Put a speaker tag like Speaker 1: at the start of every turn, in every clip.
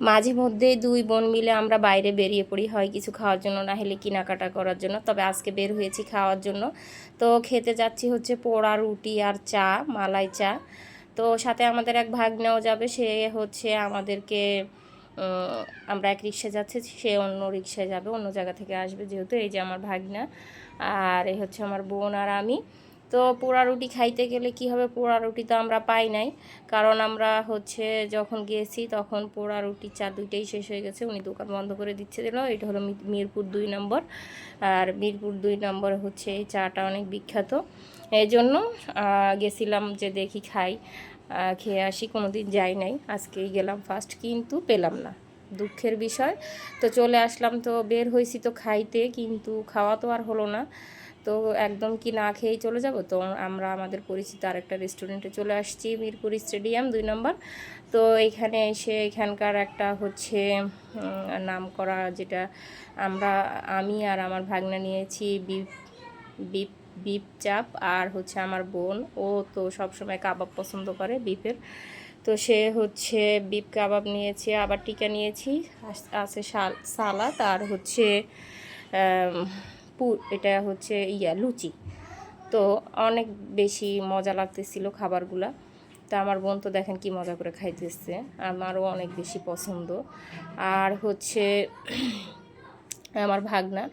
Speaker 1: মাঝে মধ্যে দুই বোন মিলে আমরা বাইরে বেরিয়ে পড়ি। হয় কিছু খাওয়ার জন্য, না হলে কেনাকাটা করার জন্য। তবে আজকে বের হয়েছি খাওয়ার জন্য। তো খেতে যাচ্ছি হচ্ছে পোড়া রুটি আর চা, মালাই চা। তো সাথে আমাদের এক ভাগ্নেও যাবে। সে হচ্ছে আমাদেরকে আমরা এক রিক্সা যাচ্ছি। সে অন্য রিক্সায় যাবে, অন্য জায়গা থেকে আসবে যেহেতু এই যে আমার ভাগনা। আর এই হচ্ছে আমার বোন আর আমি। তো পোড়া রুটি খাইতে গেলে কি হবে? পোড়া রুটি তো আমরা পাই নাই। কারণ আমরা হচ্ছে যখন গিয়েছি তখন পোড়া রুটি চা দুইটাই শেষ হয়ে গেছে। উনি দোকান বন্ধ করে দিচ্ছে দিল। এটা হলো মিরপুর দুই নম্বর। আর মিরপুর দুই নম্বর হচ্ছে এই চাটা অনেক বিখ্যাত। এই জন্য গেছিলাম যে দেখি খাই। খেয়ে আসি। কোনো দিন যাই নাই। আজকেই গেলাম ফার্স্ট কিন্তু পেলাম না। দুঃখের বিষয়। তো চলে আসলাম তো বের হয়েছি তো খাইতে, কিন্তু খাওয়া তো আর হলো না। তো একদম কি না খেয়েই চলে যাব? তো আমরা আমাদের পরিচিত আরেকটা রেস্টুরেন্টে চলে আসছি, মিরপুর স্টেডিয়াম দুই নম্বর। তো এখানে এসে এখানকার একটা হচ্ছে নাম করা যেটা আমরা, আমি আর আমার ভাগনা নিয়েছি বিপ বিপ বিফ চাপ আর হচ্ছে আমার বোন। ও তো সবসময় কাবাব পছন্দ করে বিপের তো সে হচ্ছে বিপ কাবাব নিয়েছে, আবার টিকা নিয়েছি আছে সালাদ আর হচ্ছে এটা হচ্ছে ইয়া, লুচি। তো অনেক বেশি মজা লাগতেছিল খাবারগুলা। তো আমার বোন তো দেখেন কি মজা করে খাইতেছে। আমারও অনেক বেশি পছন্দ। আর হচ্ছে আমার ভাগনা,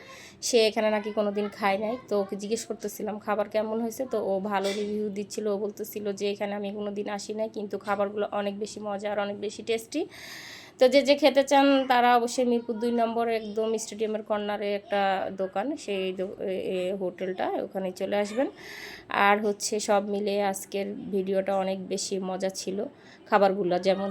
Speaker 1: সে এখানে নাকি কোনো দিন খায় নাই। তো ওকে জিজ্ঞেস করতেছিলাম, খাবার কেমন হয়েছে? তো ও ভালো রিভিউ দিচ্ছিল। ও বলতেছিল যে, এখানে আমি কোনো দিন আসি নাই, কিন্তু খাবারগুলো অনেক বেশি মজা আর অনেক বেশি টেস্টি তো যে যে খেতে চান তারা অবশ্যই মিরপুর দুই নম্বর একদম স্টেডিয়ামের কর্নারে একটা দোকান, সেই হোটেলটা ওখানে চলে আসবেন। আর হচ্ছে সব মিলে আজকের ভিডিওটা অনেক বেশি মজা ছিল, খাবারগুলো যেমন